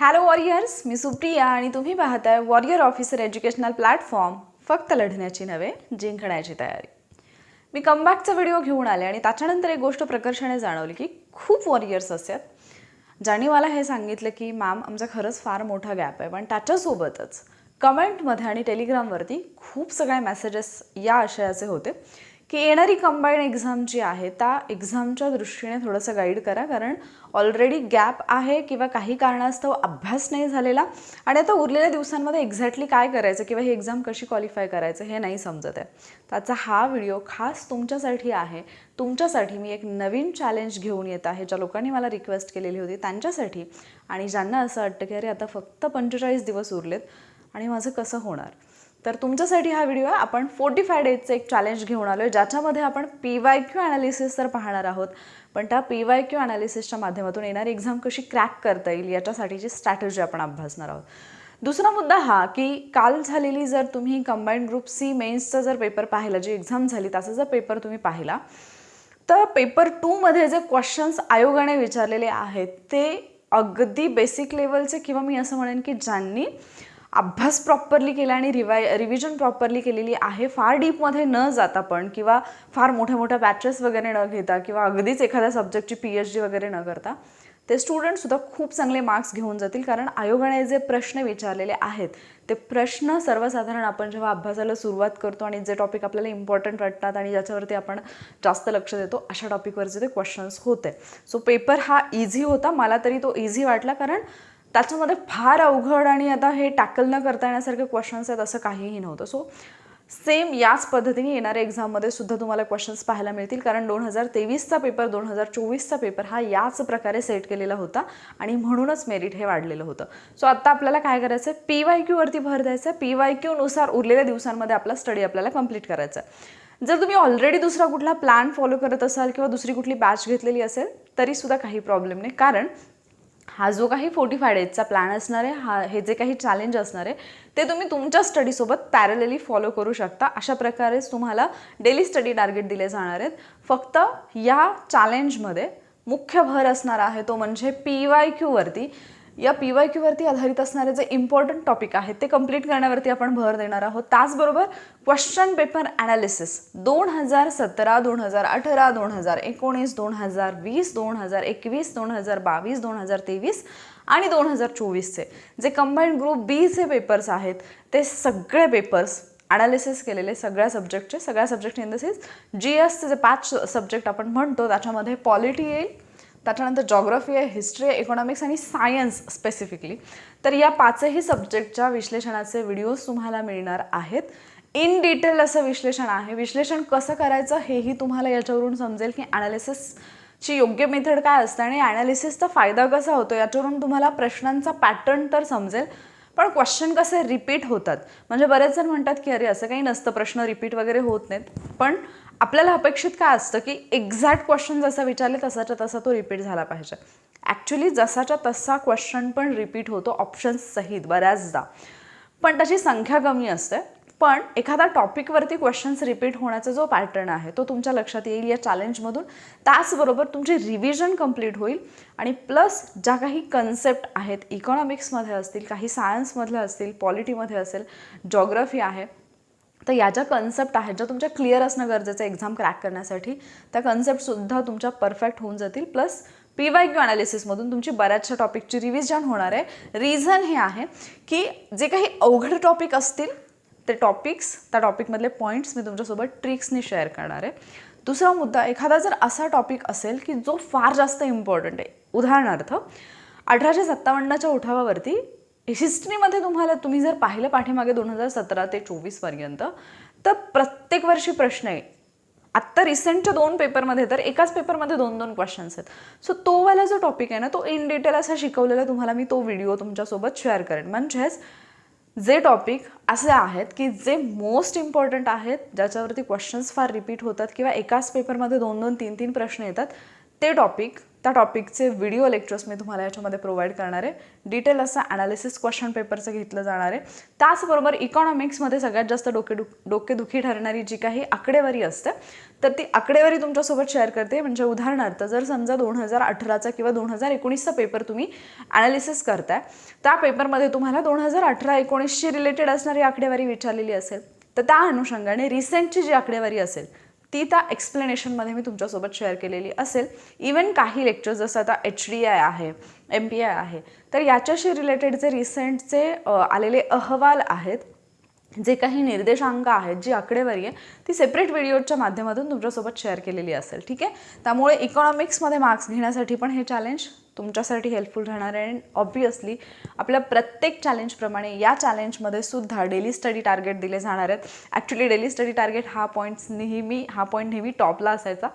Hello warriors मी सुप्रिया आणि तुम्ही पाहताय वॉरियर ऑफिसर एज्युकेशनल प्लॅटफॉर्म फक्त लढण्याची नव्हे जिंकण्याची तयारी. मी कमबॅकचा व्हिडिओ घेऊन आले आणि त्याच्यानंतर एक गोष्ट प्रकर्षाने जाणवली की खूप वॉरियर्स असतात. ज्यांनी मला हे सांगितलं की मॅम आमचा खरंच फार मोठा गॅप आहे. पण त्याच्यासोबतच कमेंटमध्ये आणि टेलिग्रामवरती खूप सगळे मेसेजेस या आशयाचे होते. की येणारी कंबाईन एक्झाम जी आहे त्या एक्झामच्या दृष्टीने थोडंसं गाईड करा. कारण ऑलरेडी गॅप आहे किंवा काही कारणास्तव अभ्यास नाही झालेला आणि आता उरलेल्या दिवसांमध्ये एक्झॅक्टली काय करायचं किंवा ही एक्झाम कशी क्वालिफाय करायचं हे नाही समजत आहे. त्याचा हा व्हिडिओ खास तुमच्यासाठी आहे. तुमच्यासाठी मी एक नवीन चॅलेंज घेऊन येत आहे. ज्या लोकांनी मला रिक्वेस्ट केलेली होती त्यांच्यासाठी. आणि ज्यांना असं वाटतं की अरे आता फक्त पंचेचाळीस दिवस उरलेत आणि माझं कसं होणार? तर तुमच्यासाठी हा व्हिडिओ आहे आपण फोर्टी फाय डेजचं एक चॅलेंज घेऊन आलो आहे ज्याच्यामध्ये आपण पी वाय क्यू ॲनालिसिस तर पाहणार आहोत. पण त्या पी वाय क्यू ॲनालिसिसच्या माध्यमातून येणारी एक्झाम कशी क्रॅक करता येईल याच्यासाठीची स्ट्रॅटेजी आपण अभ्यासणार आहोत. दुसरा मुद्दा हा की काल झालेली जर तुम्ही कंबाईंड ग्रुप सी मेन्सचा जर पेपर पाहिला जी एक्झाम झाली त्याचा जर पेपर तुम्ही पाहिला तर पेपर टूमध्ये जे क्वेश्चन्स आयोगाने विचारलेले आहेत ते अगदी बेसिक लेवलचे किंवा मी असं म्हणेन की ज्यांनी अभ्यास प्रॉपरली केला आणि रिवाय रिव्हिजन प्रॉपरली केलेली आहे. फार डीपमध्ये न जाता पण किंवा फार मोठ्या मोठ्या बॅचेस वगैरे न घेता किंवा अगदीच एखाद्या सब्जेक्टची पी एच डी वगैरे न करता ते स्टुडंटसुद्धा खूप चांगले मार्क्स घेऊन जातील. कारण आयोगाने जे प्रश्न विचारलेले आहेत ते प्रश्न सर्वसाधारण आपण जेव्हा अभ्यासाला सुरुवात करतो आणि जे टॉपिक आपल्याला इम्पॉर्टंट वाटतात आणि ज्याच्यावरती आपण जास्त लक्ष देतो अशा टॉपिकवरचे ते क्वेश्चन्स होते. सो पेपर हा इझी होता. मला तरी तो इझी वाटला. कारण त्याच्यामध्ये फार अवघड आणि आता हे टॅकल न करता येण्यासारखे क्वेश्चन्स आहेत असं काहीही नव्हतं. सो सेम याच पद्धतीने येणाऱ्या एक्झाममध्ये सुद्धा तुम्हाला क्वेश्चन्स पाहायला मिळतील. कारण दोन हजार तेवीसचा पेपर दोन हजार चोवीसचा पेपर हा याच प्रकारे सेट केलेला होता आणि म्हणूनच मेरिट हे वाढलेलं होतं. सो आत्ता आपल्याला काय करायचं आहे पी वाय क्यूवरती भर द्यायचं आहे पी वाय क्यूनुसार उरलेल्या दिवसांमध्ये आपला स्टडी आपल्याला कंप्लीट करायचा आहे जर तुम्ही ऑलरेडी दुसरा कुठला प्लॅन फॉलो करत असाल किंवा दुसरी कुठली बॅच घेतलेली असेल तरीसुद्धा काही प्रॉब्लेम नाही. कारण हा जो काही फोर्टी फाय डेजचा प्लॅन असणार आहे हा हे जे काही चॅलेंज असणार आहे ते तुम्ही तुमच्या स्टडीसोबत पॅरलली फॉलो करू शकता. अशा प्रकारेच तुम्हाला डेली स्टडी टार्गेट दिले जाणार आहेत. फक्त या चॅलेंजमध्ये मुख्य भर असणार आहे तो म्हणजे पी वाय क्यूवरती या पी वाय क्यूवरती आधारित असणारे जे इम्पॉर्टंट टॉपिक आहेत ते कंप्लीट करण्यावरती आपण भर देणार आहोत. त्याचबरोबर क्वेश्चन पेपर ॲनालिसिस दोन हजार सतरा दोन हजार अठरा दोन हजार एकोणीस दोन हजार वीस दोन हजार एकवीस दोन हजार बावीस दोन हजार तेवीस आणि दोन हजार चोवीसचे जे कंबाईंड ग्रुप बीचे पेपर्स आहेत ते सगळे पेपर्स ॲनालिसिस केलेले सगळ्या सब्जेक्टचे सगळ्या subject in the sense G एसचे जे पाच सब्जेक्ट आपण म्हणतो त्याच्यामध्ये पॉलिटी येईल त्याच्यानंतर जॉग्रफी आहे हिस्ट्री आहे इकॉनॉमिक्स आणि सायन्स स्पेसिफिकली तर या पाचही सब्जेक्टच्या विश्लेषणाचे व्हिडिओज तुम्हाला मिळणार आहेत. इन डिटेल असं विश्लेषण आहे. विश्लेषण कसं करायचं हेही तुम्हाला याच्यावरून समजेल की ॲनालिसिसची योग्य मेथड काय असते आणि ॲनालिसिसचा फायदा कसा होतो याच्यावरून तुम्हाला प्रश्नांचा पॅटर्न तर समजेल पण क्वेश्चन कसे रिपीट होतात? म्हणजे बरेच जण म्हणतात की अरे असं काही नसतं प्रश्न रिपीट वगैरे होत नाहीत. पण आपल्याला अपेक्षित काय असतं की एक्झॅक्ट क्वेश्चन जसा विचारले तसाच्या तसा तो रिपीट झाला पाहिजे. ॲक्च्युली जसाच्या तसा क्वेश्चन पण रिपीट होतो ऑप्शन्ससहित बऱ्याचदा. पण त्याची संख्या कमी असते. पण एखादा टॉपिकवरती क्वेश्चन्स रिपीट होण्याचा जो पॅटर्न आहे तो तुमच्या लक्षात येईल. या चॅलेंजमधून त्याचबरोबर तुमची रिव्हिजन कंप्लीट होईल. आणि प्लस ज्या काही कन्सेप्ट आहेत इकॉनॉमिक्समध्ये असतील काही सायन्समधल्या असतील पॉलिटीमध्ये असेल जॉग्रफी आहे तर या ज्या कन्सेप्ट आहेत ज्या तुमच्या क्लिअर असणं गरजेचं आहे एक्झाम क्रॅक करण्यासाठी त्या कन्सेप्टसुद्धा तुमच्या परफेक्ट होऊन जातील. प्लस पी वाय क्यू अनालिसिसमधून तुमची बऱ्याचशा टॉपिकची रिव्हिजन होणार आहे. रिझन हे आहे की जे काही अवघड टॉपिक असतील ते टॉपिक्स त्या टॉपिकमधले पॉईंट्स मी तुमच्यासोबत ट्रिक्सनी शेअर करणार आहे. दुसरा मुद्दा एखादा जर असा टॉपिक असेल की जो फार जास्त इम्पॉर्टंट आहे. उदाहरणार्थ अठराशे सत्तावन्नच्या उठावावरती हिस्ट्रीमध्ये तुम्हाला तुम्ही जर पाहिलं पाठीमागे दोन हजार सतरा ते चोवीसपर्यंत तर प्रत्येक वर्षी प्रश्न आहे. आत्ता रिसेंटच्या दोन पेपरमध्ये तर एकाच पेपरमध्ये दोन दोन क्वेश्चन्स आहेत सो तोवाला जो टॉपिक आहे ना तो इन डिटेल असा शिकवलेला तुम्हाला मी तो व्हिडिओ तुमच्यासोबत शेअर करेन. म्हणजेच जे टॉपिक असे आहेत की जे मोस्ट इम्पॉर्टंट आहेत ज्याच्यावरती क्वेश्चन्स फार रिपीट होतात किंवा एकाच पेपरमध्ये दोन दोन तीन तीन प्रश्न येतात ते टॉपिक त्या टॉपिकचे व्हिडिओ लेक्चर्स मी तुम्हाला याच्यामध्ये प्रोव्हाइड करणार आहे. डिटेल असं ॲनालिसिस क्वेश्चन पेपरचं घेतलं जाणार आहे. त्याचबरोबर इकॉनॉमिक्समध्ये सगळ्यात जास्त डोकेदु डोकेदुखी ठरणारी जी काही आकडेवारी असते तर ती आकडेवारी तुमच्यासोबत शेअर करते. म्हणजे उदाहरणार्थ जर समजा दोन हजार अठराचा किंवा दोन हजार एकोणीसचा पेपर तुम्ही ॲनालिसिस करताय त्या पेपरमध्ये तुम्हाला दोन हजार अठरा एकोणीसशी रिलेटेड असणारी आकडेवारी विचारलेली असेल तर त्या अनुषंगाने रिसेंटची जी आकडेवारी असेल ती त्या एक्सप्लेनेशनमध्ये मी तुमच्यासोबत शेअर केलेली असेल. इवन काही लेक्चर्स जसं आता एच डी आय आहे एम पी आय आहे तर याच्याशी रिलेटेड जे रिसेंटचे आलेले अहवाल आहेत जे काही निर्देशांक आहेत जी आकडेवारी आहे ती सेपरेट व्हिडिओच्या माध्यमातून तुमच्यासोबत शेअर केलेली असेल. ठीक आहे? त्यामुळे इकॉनॉमिक्समध्ये मार्क्स घेण्यासाठी पण हे चॅलेंज तुमच्यासाठी हेल्पफुल राहणार आहे. अँड ऑब्वियसली आपल्या प्रत्येक चॅलेंजप्रमाणे या चॅलेंजमध्ये सुद्धा डेली स्टडी टार्गेट दिले जाणार आहेत. ॲक्च्युली डेली स्टडी टार्गेट हा पॉईंट्स नेहमी हा पॉईंट नेहमी टॉपला असायचा.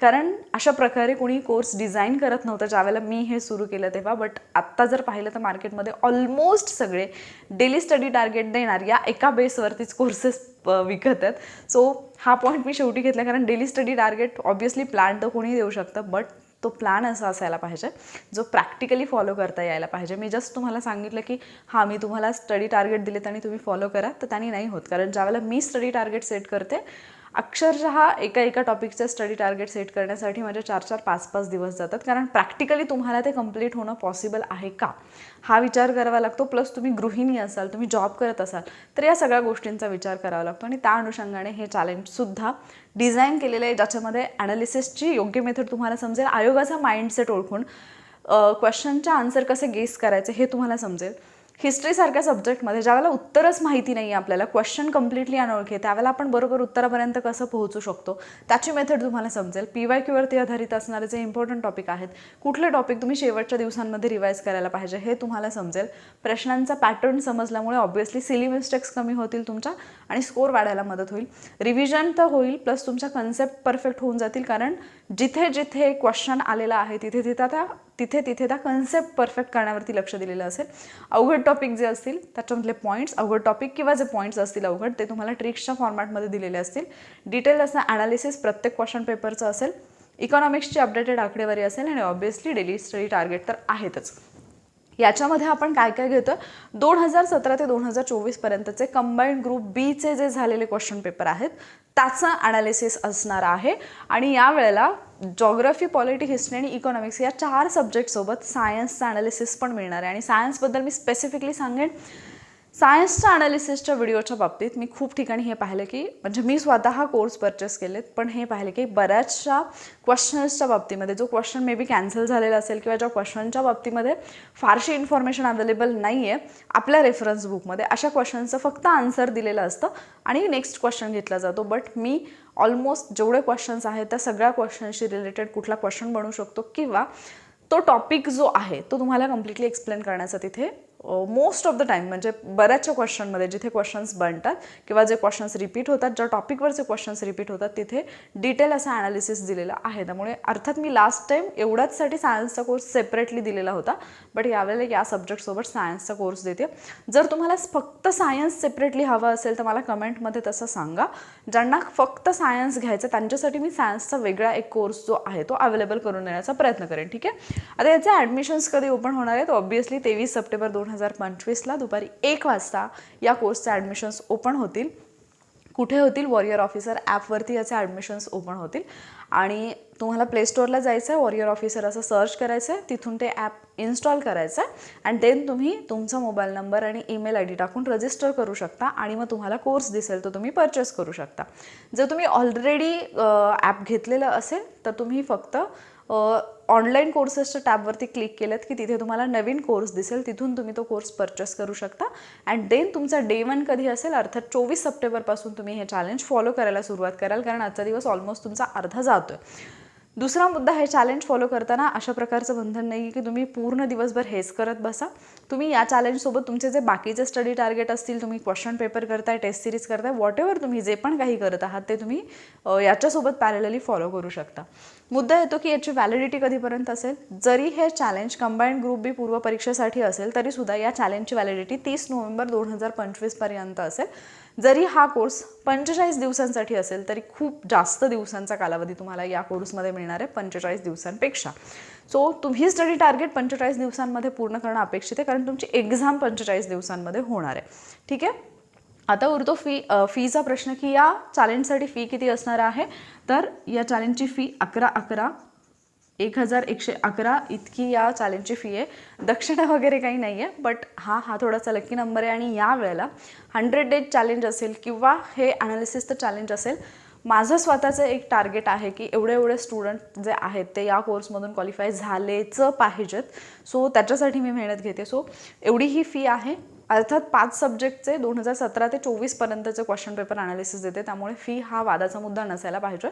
कारण अशा प्रकारे कोणी कोर्स डिझाईन करत नव्हतं ज्यावेळेला मी हे सुरू केलं तेव्हा. बट आत्ता जर पाहिलं तर मार्केटमध्ये ऑलमोस्ट सगळे डेली स्टडी टार्गेट देणार या एका बेसवरतीच कोर्सेस विकत आहेत. सो हा पॉईंट मी शेवटी घेतला कारण daily study target obviously plan तर कोणी देऊ शकतं. बट तो प्लॅन असा असायला पाहिजे जो प्रॅक्टिकली फॉलो करता यायला पाहिजे. मी जस्ट तुम्हाला सांगितलं की हां मी तुम्हाला स्टडी टार्गेट दिलेत आणि तुम्ही फॉलो करा तर त्यांनी नाही होत. कारण ज्यावेळेला मी स्टडी टार्गेट सेट करते अक्षरशः एका एका टॉपिकचं स्टडी टार्गेट सेट करण्यासाठी माझे चार चार पाच पाच दिवस जातात. कारण प्रॅक्टिकली तुम्हाला ते कंप्लीट होणं पॉसिबल आहे का? हा विचार करावा लागतो. प्लस तुम्ही गृहिणी असाल तुम्ही जॉब करत असाल तर या सगळ्या गोष्टींचा विचार करावा लागतो. आणि त्या अनुषंगाने हे चॅलेंजसुद्धा डिझाईन केलेलं आहे ज्याच्यामध्ये ॲनालिसिसची योग्य मेथड तुम्हाला समजेल. आयोगाचा माइंडसेट ओळखून क्वेश्चनच्या आन्सर कसे गेस करायचे हे तुम्हाला समजेल. हिस्ट्रीसारख्या सब्जेक्टमध्ये ज्यावेळेला उत्तरच माहिती नाही आहे आपल्याला क्वेश्चन कम्प्लिटली अनोळखी आहे त्यावेळेला आपण बरोबर उत्तरापर्यंत कसं पोहोचू शकतो त्याची मेथड तुम्हाला समजेल. पी वाय क्यूवरती आधारित असणारे जे इम्पॉर्टंट टॉपिक आहेत कुठले टॉपिक तुम्ही शेवटच्या दिवसांमध्ये रिवाईज करायला पाहिजे हे तुम्हाला समजेल. प्रश्नांचा पॅटर्न समजल्यामुळे ऑब्व्हियसली सिली मिस्टेक्स कमी होतील तुमच्या आणि स्कोर वाढायला मदत होईल. रिव्हिजन तर होईल प्लस तुमच्या कन्सेप्ट परफेक्ट होऊन जातील कारण जिथे जिथे क्वेश्चन आलेला आहे तिथे तिथे त्या तिथे तिथे त्या कन्सेप्ट परफेक्ट करण्यावरती लक्ष दिलेलं असेल. अवघड टॉपिक जे असतील त्याच्यामधले पॉईंट्स अवघड टॉपिक किंवा जे पॉईंट्स असतील अवघड ते तुम्हाला ट्रिक्सच्या फॉर्मॅटमध्ये दिलेले असतील. डिटेल असं ॲनालिसिस प्रत्येक क्वेश्चन पेपरचं असेल. इकॉनॉमिक्सची अपडेटेड आकडेवारी असेल आणि ऑब्वियसली डेली स्टडी टार्गेट तर आहेतच. याच्यामध्ये आपण काय काय घेतो दोन हजार सतरा ते दोन हजार चोवीसपर्यंतचे कंबाईंड ग्रुप बीचे जे झालेले क्वेश्चन पेपर आहेत त्याचं ॲनालिसिस असणार आहे. आणि यावेळेला जॉग्रफी पॉलिटी हिस्ट्री आणि इकॉनॉमिक्स या चार सब्जेक्टसोबत सायन्सचं ॲनालिसिस पण मिळणार आहे. आणि सायन्सबद्दल मी स्पेसिफिकली सांगेन सायन्सच्या अनालिसिसच्या व्हिडिओच्या बाबतीत मी खूप ठिकाणी हे पाहिलं की म्हणजे मी स्वतः कोर्स परचेस केलेत पण हे पाहिलं की बऱ्याचशा क्वेश्चन्सच्या बाबतीमध्ये जो क्वेश्चन मे बी कॅन्सल झालेला असेल किंवा ज्या क्वेश्चनच्या बाबतीमध्ये फारशी इन्फॉर्मेशन अवेलेबल नाही आहे आपल्या रेफरन्स बुकमध्ये अशा क्वेश्चनचं फक्त आन्सर दिलेलं असतं आणि नेक्स्ट क्वेश्चन घेतला जातो. बट मी ऑलमोस्ट जेवढे क्वेश्चन्स आहेत त्या सगळ्या क्वेश्चनशी रिलेटेड कुठला क्वेश्चन बनवू शकतो किंवा तो टॉपिक जो आहे तो तुम्हाला कम्प्लिटली एक्सप्लेन करण्याचा तिथे मोस्ट ऑफ द टाईम म्हणजे बऱ्याचशा क्वेश्चनमध्ये जिथे क्वेश्चन्स बनतात किंवा जे क्वेश्चन्स रिपीट होतात ज्या टॉपिकवरचे क्वेश्चन्स रिपीट होतात तिथे डिटेल असा ॲनालिसिस दिलेला आहे. त्यामुळे अर्थात मी लास्ट टाईम एवढ्याचसाठी सायन्सचा कोर्स सेपरेटली दिलेला होता बट यावेळेला या सब्जेक्टसोबत सायन्सचा कोर्स देते. जर तुम्हाला फक्त सायन्स सेपरेटली हवं असेल तर मला कमेंटमध्ये तसं सांगा. ज्यांना फक्त सायन्स घ्यायचं त्यांच्यासाठी मी सायन्सचा वेगळा एक कोर्स जो आहे तो अवेलेबल करून देण्याचा प्रयत्न करेन. ठीक आहे? आता याचे ॲडमिशन्स कधी ओपन होणार आहेत? ऑब्वियसली तेवीस सप्टेंबर दोन हजार पंचवीसला दुपारी एक वाजता या कोर्सचे ॲडमिशन्स ओपन होतील. कुठे होतील? वॉरियर ऑफिसर ॲपवरती याचे ॲडमिशन्स ओपन होतील. आणि तुम्हाला प्ले स्टोअरला जायचं आहे वॉरियर ऑफिसर असं सर्च करायचं आहे तिथून ते ॲप इन्स्टॉल करायचं आहे अँड देन तुम्ही तुमचा मोबाईल नंबर आणि ईमेल आय डी टाकून रजिस्टर करू शकता आणि मग तुम्हाला कोर्स दिसेल तो तुम्ही परचेस करू शकता. जर तुम्ही ऑलरेडी ॲप घेतलेलं असेल तर तुम्ही फक्त ऑनलाईन कोर्सेसच्या टॅबवरती क्लिक केलं की तिथे तुम्हाला नवीन कोर्स दिसेल तिथून तुम्ही तो कोर्स परचेस करू शकता. अँड देन तुमचा डे वन कधी असेल अर्थात चोवीस सप्टेंबरपासून तुम्ही हे चॅलेंज फॉलो करायला सुरुवात कराल कारण आजचा दिवस ऑलमोस्ट तुमचा अर्धा जातो आहे दुसरा मुद्दा हे चॅलेंज फॉलो करताना अशा प्रकारचं बंधन नाही की तुम्ही पूर्ण दिवसभर हेच करत बसा. तुम्ही या चॅलेंजसोबत तुमचे जे बाकीचे स्टडी टार्गेट असतील तुम्ही क्वेश्चन पेपर करताय टेस्ट सिरीज करताय वॉट एव्हर तुम्ही जे पण काही करत आहात ते तुम्ही याच्यासोबत पॅरेलली फॉलो करू शकता. मुद्दा येतो की याची व्हॅलिडिटी कधीपर्यंत असेल? जरी हे चॅलेंज कंबाईंड ग्रुप बी पूर्व परीक्षेसाठी असेल तरीसुद्धा या चॅलेंजची व्हॅलिडिटी तीस नोव्हेंबर दोन हजार पंचवीसपर्यंत असेल. जरी हा कोर्स पंचेचाळीस दिवसांसाठी असेल तरी खूप जास्त दिवसांचा कालावधी तुम्हाला या कोर्समध्ये मिळणार आहे पंचेचाळीस दिवसांपेक्षा. सो तुम्ही स्टडी टार्गेट पंचेचाळीस दिवसांमध्ये पूर्ण करणं अपेक्षित आहे कारण तुमची एक्झाम पंचेचाळीस दिवसांमध्ये होणार आहे. ठीक आहे? आता उरतो फी फीचा प्रश्न की या चॅलेंजसाठी फी किती असणार आहे? तर या चॅलेंजची फी अकरा अकरा एक हजार एकशे अकरा इतकी या चॅलेंजची फी आहे. दक्षिणा वगैरे काही नाही आहे बट हा हा थोडासा लकी नंबर आहे. आणि या वेळेला हंड्रेड डेज चॅलेंज असेल किंवा हे ॲनालिसिसचं चॅलेंज असेल माझं स्वतःचं एक टार्गेट आहे की एवढे एवढे स्टुडंट जे आहेत ते या कोर्समधून क्वालिफाय झालेचं पाहिजेत. सो त्याच्यासाठी मी मेहनत घेते. सो एवढी ही फी आहे. अर्थात पाच सब्जेक्टचे दोन हजार सतरा ते चोवीसपर्यंतचे क्वेश्चन पेपर अनालिसिस देते. त्यामुळे फी हा वादाचा मुद्दा नसायला पाहिजे.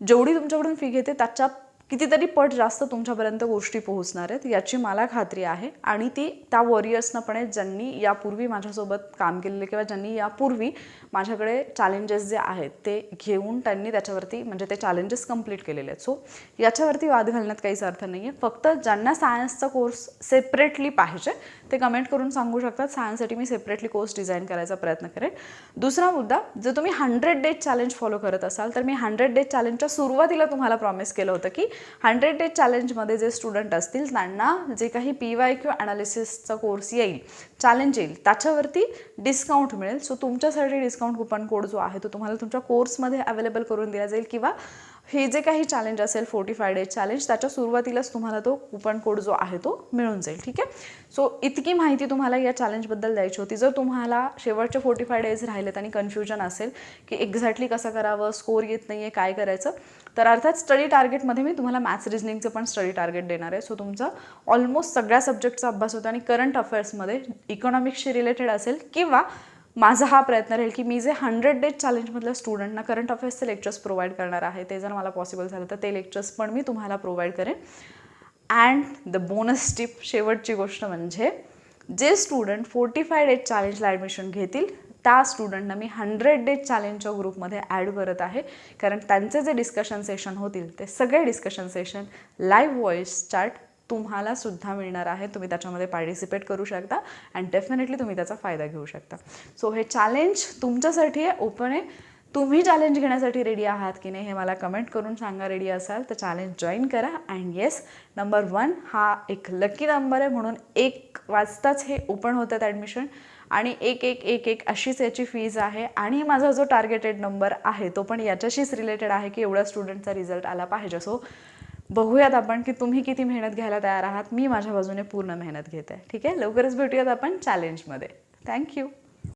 जेवढी तुमच्याकडून फी घेते त्याच्या कितीतरी पट जास्त तुमच्यापर्यंत गोष्टी पोहोचणार आहेत याची मला खात्री आहे. आणि ती त्या वॉरियर्सनं पण आहेत ज्यांनी यापूर्वी माझ्यासोबत काम केलेले किंवा ज्यांनी यापूर्वी माझ्याकडे चॅलेंजेस जे आहेत ते घेऊन त्यांनी त्याच्यावरती म्हणजे ते चॅलेंजेस कंप्लीट केलेले आहेत. सो याच्यावरती वाद घालण्यात काहीच अर्थ नाही आहे फक्त ज्यांना सायन्सचा कोर्स सेपरेटली पाहिजे ते कमेंट करून सांगू शकतात. सायन्ससाठी मी सेपरेटली कोर्स डिझाईन करायचा प्रयत्न करेन. दुसरा मुद्दा जर तुम्ही हंड्रेड डेज चॅलेंज फॉलो करत असाल तर मी हंड्रेड डेज चॅलेंजच्या सुरुवातीला तुम्हाला प्रॉमिस केलं होतं की हंड्रेड डेज चॅलेंजमध्ये जे स्टुडंट असतील त्यांना जे काही पी वाय क्यू ॲनालिसिसचा कोर्स येईल चॅलेंज येईल त्याच्यावरती डिस्काउंट मिळेल. सो तुमच्यासाठी डिस्काउंट कुपन कोड जो आहे तो तुम्हाला तुमच्या कोर्समध्ये अवेलेबल करून दिला जाईल. किंवा हे जे काही चॅलेंज असेल फोर्टी फाय डेज चॅलेंज त्याच्या सुरुवातीलाच तुम्हाला तो कुपन कोड जो आहे तो मिळून जाईल ठीक आहे? सो इतकी माहिती तुम्हाला या चॅलेंजबद्दल द्यायची होती. जर तुम्हाला शेवटचे फोर्टी फाय डेज राहिलेत आणि कन्फ्युजन असेल की एक्झॅक्टली कसं करावं स्कोर येत नाही आहे काय करायचं तर अर्थात स्टडी टार्गेटमध्ये मी तुम्हाला मॅथ्स रिजनिंगचं पण स्टडी टार्गेट देणार आहे. सो तुमचा ऑलमोस्ट सगळ्या सब्जेक्टचा अभ्यास होतो आणि करंट अफेअर्समध्ये इकॉनॉमिक्सशी रिलेटेड असेल किंवा माझा हा प्रयत्न राहील की मी जे हंड्रेड डेज चॅलेंजमधल्या स्टुडंटना करंट अफेअर्सचे लेक्चर्स प्रोव्हाइड करणार आहे ते जर मला पॉसिबल झालं तर ते लेक्चर्स पण मी तुम्हाला प्रोव्हाइड करेन. अँड द बोनस टिप शेवटची गोष्ट म्हणजे जे स्टुडंट फोर्टी फाय डेज चॅलेंजला ॲडमिशन घेतील त्या स्टुडंटना मी हंड्रेड डेज चॅलेंजच्या ग्रुपमध्ये ॲड करत आहे. कारण त्यांचे जे डिस्कशन सेशन होतील ते सगळे discussion session live voice chat तुम्हाला सुद्धा मिळणार आहे. तुम्ही त्याच्यामध्ये पार्टिसिपेट करू शकता अँड डेफिनेटली तुम्ही त्याचा फायदा घेऊ शकता. सो हे चॅलेंज तुमच्यासाठी आहे. ओपन आहे. तुम्ही चॅलेंज घेण्यासाठी रेडी आहात की नाही हे मला कमेंट करून सांगा रेडी असाल तर चॅलेंज जॉईन करा. अँड येस नंबर वन हा एक लकी नंबर आहे म्हणून एक वाजताच हे ओपन होतात ॲडमिशन आणि एक एक एक एक अशीच याची फीज आहे. आणि माझा जो टार्गेटेड नंबर आहे तो पण याच्याशीच रिलेटेड आहे की एवढ्या स्टुडंटचा रिझल्ट आला पाहिजे. सो बघूयात आपण की तुम्ही किती मेहनत घ्यायला तयार आहात. मी माझ्या बाजूने पूर्ण मेहनत घेते. ठीक आहे? लवकरच भेटूयात आपण चॅलेंजमध्ये थँक्यू